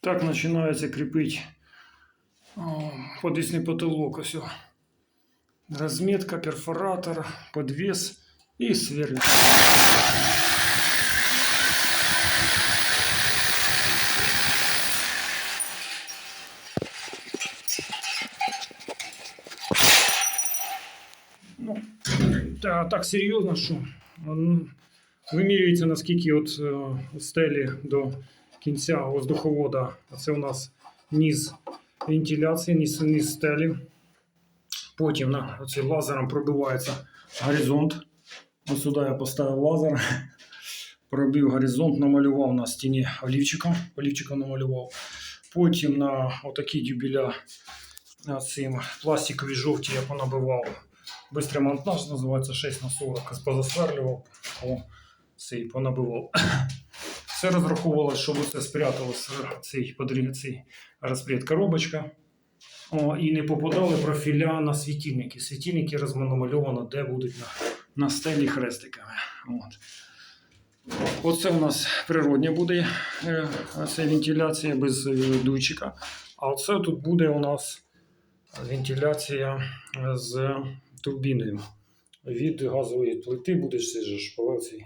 Так починається кріпити о, подвісний потолок. Ось. о. Розмітка, перфоратор, подвес і сверло. Ну, та, так серйозно, що м, вимірюється наскільки от е, стелі до Кінця воздуховода. А Це у нас низ вентиляції, низ, низ стелі. Потім на оцим лазером пробивається горизонт. Ось сюди я поставив лазер, пробив горизонт, намалював на стіні олівчиком. Олівчиком намалював. Потім на отакі дюбеля на цим пластикові жовті я понабивав. Бистрий монтаж називається 6 на 40. Позасверлював, о, цей понабивав. Все розраховувалось, щоб це спряталося цей цей розпред коробочка. О, і не попадали профіля на світильники. Світильники розмальовано, де будуть на, на стелі хрестиками. От. Оце у нас природня буде е, це вентиляція без е, дуйчика. А оце тут буде у нас вентиляція е, з турбіною. Від газової плити буде ж цей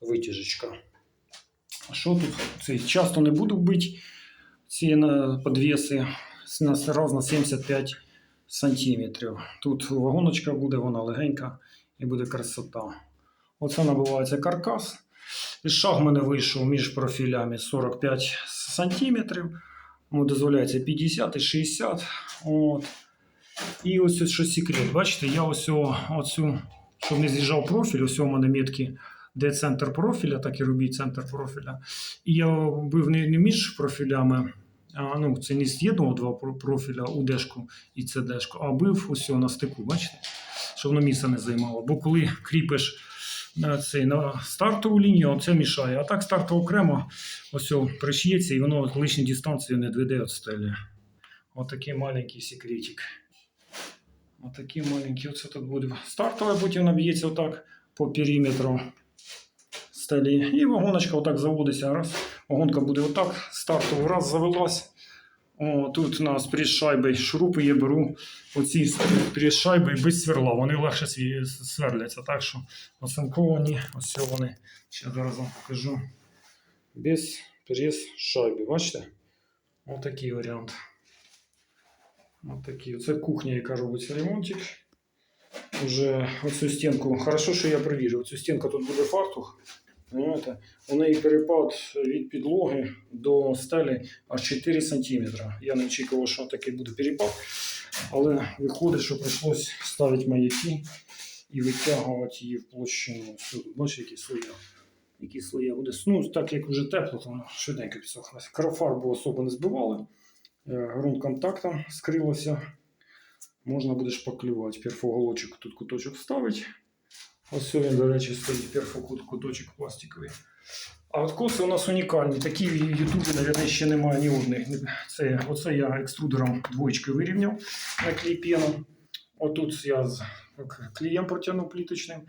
витяжечка. Що тут? Цей, часто не буду бити ці раз на 75 сантиметрів. Тут вагоночка буде, вона легенька і буде красота. Оце набивається каркас. І шаг мене вийшов між профілями 45 сантиметрів. Дозволяється 50 і 60. От. І ось ось що секрет. Бачите, я ось оцю, щоб не з'їжджав профіль, ось у мене метки, де центр профіля, так і робіть центр профіля. І я бив не, між профілями, а, ну, це не з'єднував два про- профіля УДшку і ЦДшку, а бив ось на стику, бачите? Щоб воно місце не займало. Бо коли кріпиш на, цей, на стартову лінію, це мішає. А так стартово окремо ось о, і воно лишні дистанції не відведе від стелі. Отакий маленький секретик. Отакий маленький. Оце тут буде стартове, потім наб'ється отак по периметру стелі. І вагоночка отак заводиться. Раз. Вагонка буде отак. Стартово раз завелась. О, тут прес шайби шурупи я беру. Оці шайби без сверла. Вони легше сверляться. Так що оцинковані. Ось вони. Ще зараз покажу. Без прес шайби. Бачите? Отакий варіант. Отакий. Це кухня, яка робиться ремонтик. Уже оцю стінку. Хорошо, що я перевірив. Цю стінку тут буде фартух. Понимаєте? У неї перепад від підлоги до стелі аж 4 см. Я не очікував, що такий буде перепад. Але виходить, що прийшлось ставити маяки і витягувати її в площину. Бачите, які слої. Які слої буде. Ну, так як вже тепло, то швиденько підсохлося. Карафарбу особо не збивали. Е, Ґрунт контактом скрилося. Можна буде шпаклювати. Перфоголочок тут куточок вставить. Ось він, до речі, стоїть перфокут, куточок пластиковий. А от коси у нас унікальні. Такі в Ютубі, мабуть, ще немає ні одних. Це, оце я екструдером двоєчки вирівняв на клейпену. Отут я з клеєм протягнув пліточним.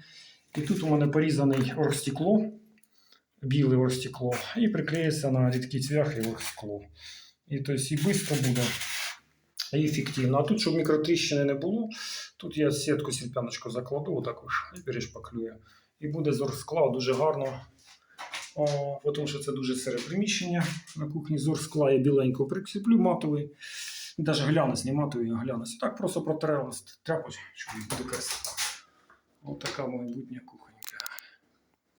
І тут у мене порізаний оргстекло, біле оргстекло, і приклеїться на рідкі цвяхи оргскло. І тобто і швидко буде, і ефективно. А тут, щоб мікротріщини не було, тут я сітку сільпяночку закладу, також і перешпаклюю. І буде з скла дуже гарно. О, тому що це дуже сире приміщення на кухні зор скла Я біленько прикріплю матовий. Навіть глянець, не матовий, а глянець. Так просто протерелась тряпочку, щоб буде красиво. Ось така майбутня кухня.